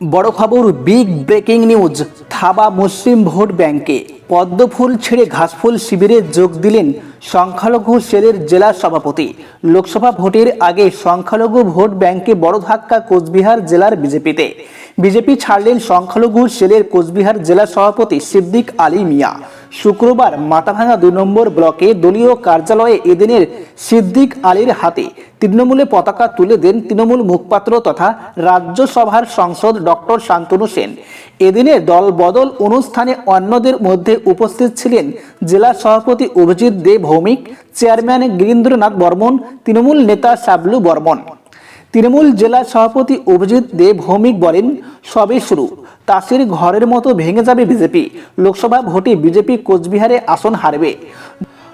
বড় খবর big breaking news থাবা মুসলিম ভোট ব্যাংকে পদ্মফুল ছেড়ে ঘাসফুল শিবিরে যোগ দিলেন সংখ্যালঘু সেলের জেলা সভাপতি। লোকসভা ভোটের আগে সংখ্যালঘু ভোট ব্যাংকে বড় ধাক্কা কোচবিহার জেলার বিজেপিতে। বিজেপি ছাড়লেন সংখ্যালঘু সেলের কোচবিহার জেলা সভাপতি সিদ্দিক আলী মিয়া। শুক্রবার মাথাভাঙা দুই নম্বর ব্লকে দলীয় কার্যালয়ে এদিনের সিদ্দিক আলীর হাতে তৃণমূলে পতাকা তুলে দেন তৃণমূল মুখপাত্র তথা রাজ্যসভার সংসদ ডক্টর শান্তনু সেন। এদিনে দল বদল অনুষ্ঠানে অন্যদের মধ্যে উপস্থিত ছিলেন জেলা সভাপতি অভিজিৎ দে ভৌমিক, চেয়ারম্যান গিরীন্দ্রনাথ বর্মন, তৃণমূল নেতা সাবলু বর্মন। তৃণমূল জেলা সভাপতি অভিজিৎ দে ভৌমিক বলেন সবে শুরু। তাসির ঘরের মতো ভেঙে যাবে বিজেপি। লোকসভা ভোটে বিজেপি কোচবিহারে আসন হারবে।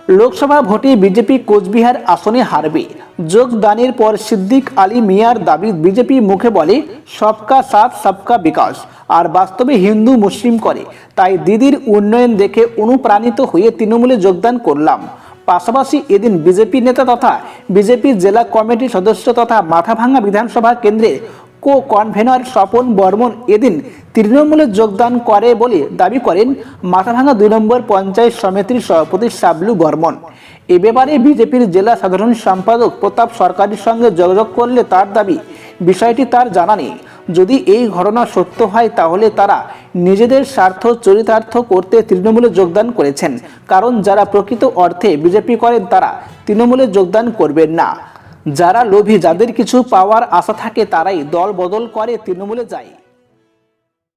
লোকসভা ভোটে বিজেপি কোচবিহার আসনে হারবে। যোগদানের পর সিদ্দিক আলী মিয়ার দাবি বিজেপি মুখে বলে, সবকা সাথ, সবকা বিকাশ। আর বাস্তবে হিন্দু মুসলিম করে। তাই দিদির উন্নয়ন দেখে অনুপ্রাণিত হয়ে তৃণমূলে যোগদান করলাম। পাশাপাশি এদিন বিজেপি নেতা তথা বিজেপি জেলা কমিটির সদস্য তথা মাথাভাঙ্গা বিধানসভা কেন্দ্রে কো কনভেনর স্বপন বর্মন এদিন তৃণমূলে যোগদান করে বলে দাবি করেন মাথাভাঙ্গা দুই নম্বর পঞ্চায়েত সমিতির সভাপতি সাবলু বর্মন। এ ব্যাপারে বিজেপির জেলা সাধারণ সম্পাদক প্রতাপ সরকারের সঙ্গে যোগাযোগ করলে তার দাবি, বিষয়টি তার জানা নেই। যদি এই ঘটনা সত্য হয়, তাহলে তারা নিজেদের স্বার্থ চরিতার্থ করতে তৃণমূলে যোগদান করেছেন। কারণ যারা প্রকৃত অর্থে বিজেপি করেন, তারা তৃণমূলে যোগদান করবেন না। যারা লোভী, যাদের কিছু পাওয়ার আশা থাকে, তারাই দল বদল করে তৃণমূলে যায়।